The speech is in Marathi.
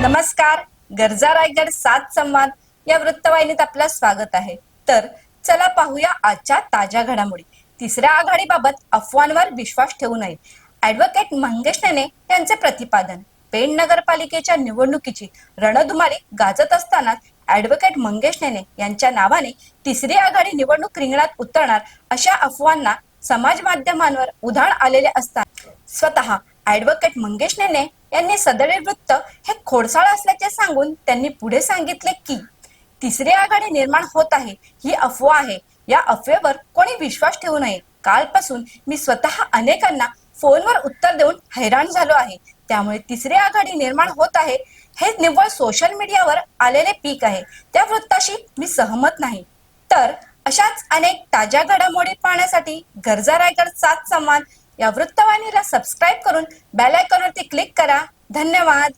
गरजा रायगड सात संवाद या वृत्तवाहिनीत आपलं स्वागत आहे. तर चला पाहूया आजच्या ताज्या घडामोडी. तिसऱ्या आघाडीबाबत अफवांवर विश्वास ठेवू नये. ऍडव्होकेट मंगेश नेने यांचे प्रतिपादन. पेण नगरपालिकेच्या निवडणुकीची रणधुमारी गाजत असताना ऍडव्होकेट मंगेश नेने यांच्या नावाने तिसरी आघाडी निवडणूक रिंगणात उतरणार अशा अफवांना समाज माध्यमांवर उधाण आलेले असतात. स्वतः ऍडव्होकेट मंगेश नेने यांनी सदरे वृत्त हे खोडसाळ असल्याचे सांगून त्यांनी पुढे सांगितले की तिसरी आघाडी निर्माण होत आहे ही अफवा आहे. या अफवेवर कोणी विश्वास ठेवू नये. कालपासून मी स्वतः अनेकांना फोनवर उत्तर देऊन हैराण झालो आहे. त्यामुळे तिसरी आघाडी निर्माण होत आहे हे निव्वळ सोशल मीडियावर आलेले पीक आहे. त्या वृत्ताशी मी सहमत नाही. तर अशाच अनेक ताज्या घडामोडी पाहण्यासाठी गरजा रायगड सात समान या वृत्तवाहिनीला सबस्क्राईब करून बेल आयकॉनवरती क्लिक करा. धन्यवाद.